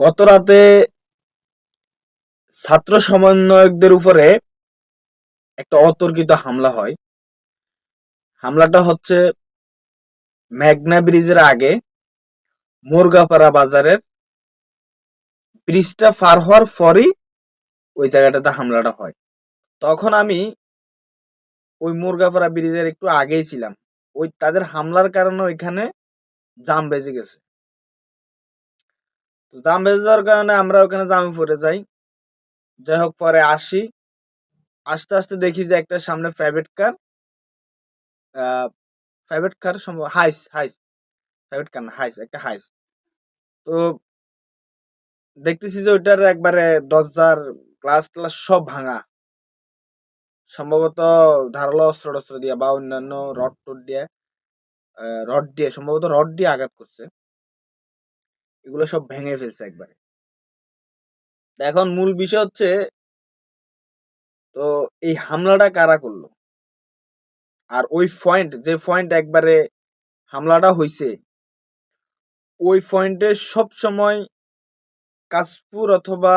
গত রাতে ছাত্র সমন্বয়কদের উপরে একটা অতর্কিত হামলা হয়। হামলাটা হচ্ছে মেঘনা ব্রিজের আগে মুরগাপাড়া বাজারের ব্রিজটা পার হওয়ার পরই ওই জায়গাটাতে হামলাটা হয়। তখন আমি ওই মুরগাপাড়া ব্রিজের একটু আগেই ছিলাম। ওই তাদের হামলার কারণে ওইখানে জাম বেজে গেছে। তো জাম বেজে যাওয়ার কারণে আমরা ওখানে জামে পড়ে যাই। যাই হোক পরে আসি। আস্তে আস্তে দেখি যে একটা সামনে প্রাইভেট কার প্রাইভেট কার সম্ভব হাইস হাইস প্রাইভেট কার না হাইস একটা হাইস তো দেখতেছি যে ওইটার একবারে দরজার গ্লাস ক্লাস সব ভাঙা। সম্ভবত ধারালো অস্ত্র টস্ত্র দিয়ে বা অন্যান্য রড টড দিয়ে রড দিয়ে, সম্ভবত রড দিয়ে আঘাত করছে। এগুলো সব ভেঙে ফেলছে একবারে। এখন মূল বিষয় হচ্ছে, তো এই হামলাটা কারা করল? আর ওই পয়েন্ট যে পয়েন্ট একবারে হামলাটা হইছে, ওই পয়েন্টে সব সময় কাশপুর অথবা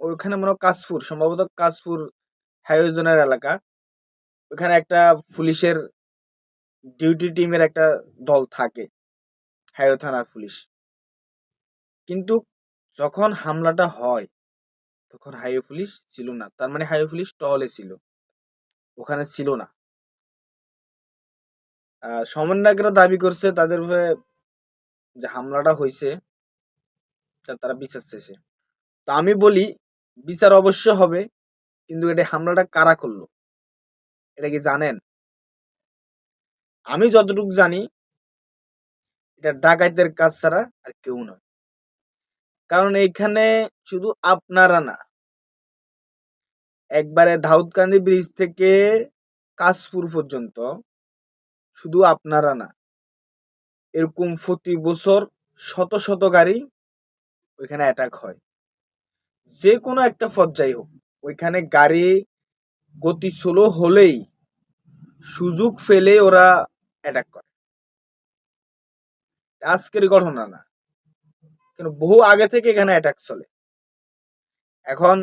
ওইখানে মনে হয় কাশপুর সম্ভবত কাশপুর হাইওয়ে এলাকা। ওখানে একটা পুলিশের ডিউটি টিমের একটা দল থাকে হাইওয়ে থানার পুলিশ। কিন্তু যখন হামলাটা হয়, তখন হাইওয়ে পুলিশ ছিল না। তার মানে হাইওয়ে পুলিশ টহলে ছিল। ওখানে ছিল না। সমন্বয়করা দাবি করছে তাদের যে হামলাটা হয়েছে তারা বিচার চেয়েছে তা আমি বলি, বিচার অবশ্য হবে, কিন্তু এটা হামলাটা কারা করল? এটা কি জানেন? আমি যতটুকু জানি, এটা ডাকাইতের কাজ ছাড়া আর কেউ নয়। কারণ এইখানে শুধু আপনারা না। একবারে ধাউদকান্দি ব্রিজ থেকে কাশপুর পর্যন্ত শুধু আপনারা না। এরকম প্রতি বছর শত শত গাড়ি ওইখানে অ্যাটাক হয়। যে কোনো একটা পর্যায়ে হোক, ওইখানে গাড়ি গতি স্লো হলেই সুযোগ ফেলে ওরা অ্যাটাক করে। আজকের ঘটনা না। কিন্তু বহু আগে থেকে এখানে অ্যাটাক চলে। এখন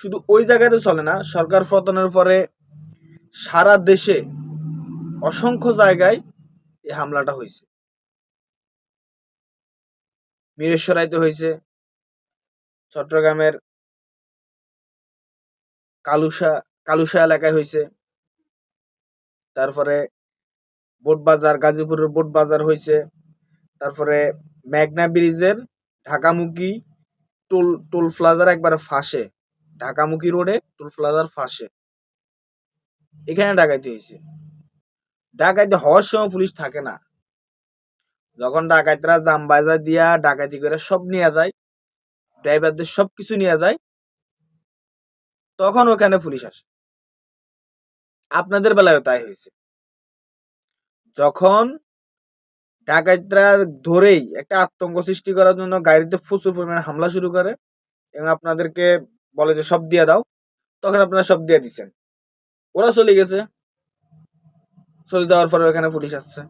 শুধু ওই জায়গাতে চলে না, সরকার পতনের পরে সারা দেশে অসংখ্য জায়গায় এই হামলাটা হয়েছে। মিরেশ্বরাইতে হয়েছে, চট্টগ্রামের কালুসা কালুসা এলাকায় হয়েছে। তারপরে বোটবাজার, গাজীপুরের বোটবাজার হয়েছে। তারপরে মেঘনা ব্রিজের ঢাকামুখী টোল টোল প্লাজার একবারে ফাঁসে। ঢাকামুখী রোডে টোল প্লাজার ফাঁসে। এখানে ডাকাতি হয়েছে। ডাকাতি হওয়ার সময় পুলিশ থাকে না। যখন ডাকাতরা জাম বাজার দিয়া ডাকাতি করে সব নিয়ে যায়, ড্রাইভারদের সব কিছু নিয়ে যায়, তখন ওখানে পুলিশ আসে। আপনাদের বেলায়ও তাই হয়েছে। যখন ডাকাতরা ধরেই একটা আতঙ্ক সৃষ্টি করার জন্য গাড়িতে প্রচুর পরিমাণে হামলা শুরু করে এবং আপনাদেরকে বলে যে সব দিয়ে দাও। তখন আপনারা সব দিয়ে দিচ্ছেন। ওরা চলে গেছে। চলে যাওয়ার পরে ওখানে পুলিশ আসছে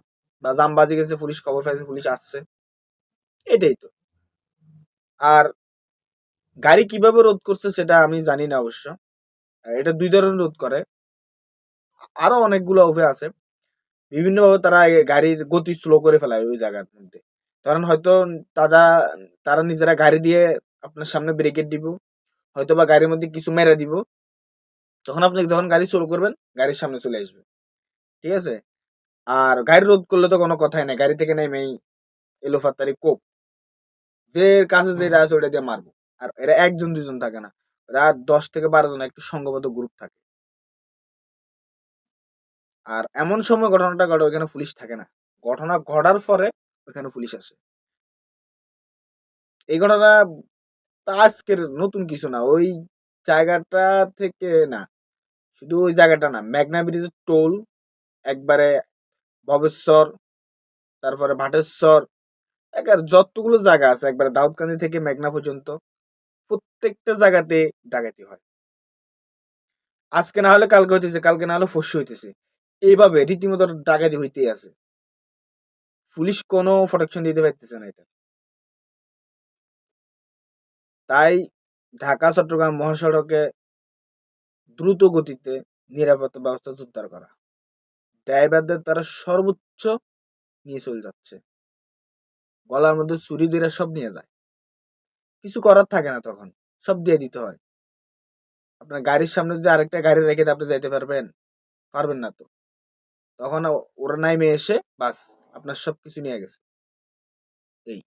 বা জামবাজি গেছে, পুলিশ খবর পাইছে পুলিশ আসছে। এটাই তো। আর গাড়ি কীভাবে রোধ করছে সেটা আমি জানি না অবশ্য। এটা দুই ধরনের রোধ করে। আরও অনেকগুলো উপায় আছে। বিভিন্নভাবে তারা গাড়ির গতি স্লো করে ফেলায় ওই জায়গার মধ্যে। ধরেন হয়তো তারা তারা নিজেরা গাড়ি দিয়ে আপনার সামনে ব্রেকেট দিব হয়তো বা গাড়ির মধ্যে কিছু মেরে দিব। তখন আপনি যখন গাড়ি স্লো করবেন গাড়ির সামনে চলে আসবে। ঠিক আছে? আর গাড়ি রোধ করলে তো কোনো কথাই নাই গাড়ি থেকে নেমেই এলোফাতারি কোপ। যে কাছে যেটা আছে ওটা দিয়ে মারবো। আর এরা একজন দুজন থাকে না। এরা দশ থেকে বারো জন একটু সংঘবদ্ধ গ্রুপ থাকে। আর এমন সময় ঘটনাটা ঘটে, ওইখানে পুলিশ থাকে না। ঘটনা ঘটার পরে ওইখানে পুলিশ আসে। এই ঘটনা আজকের নতুন কিছু না, ওই জায়গাটা থেকে না, শুধু ওই জায়গাটা না, মেঘনা ব্রিজের টোল, একবারে ভবেশ্বর, তারপরে ভাটেশ্বর, একবার যতগুলো জায়গা আছে, একবারে দাউদকান্দি থেকে মেঘনা পর্যন্ত, প্রত্যেকটা জায়গাতে ডাকাতি হয়। আজকে না হলে কালকে হইতেছে, কালকে না হলে পরশু হইতেছে। এইভাবে রীতিমতো ডাকাতি হইতেই আছে। পুলিশ কোনো প্রোটেকশন দিতে পারতেছে না এটা। তাই ঢাকা, চট্টগ্রাম মহাসড়কে দ্রুত গতিতে নিরাপত্তা ব্যবস্থা জোরদার করা। ড্রাইভারদের তারা সর্বোচ্চ নিয়ে চলে যাচ্ছে। গলার মধ্যে চুরি দিয়ে সব নিয়ে যায়। কিছু করার থাকে না তখন, সব দিয়ে দিতে হয়। আপনার গাড়ির সামনে যদি আরেকটা গাড়ি রেখে আপনি যাইতে পারবেন পারবেন না তো। তখন ওরা নাইমে এসে বাস আপনার সব কিছু নিয়ে গেছে। এই।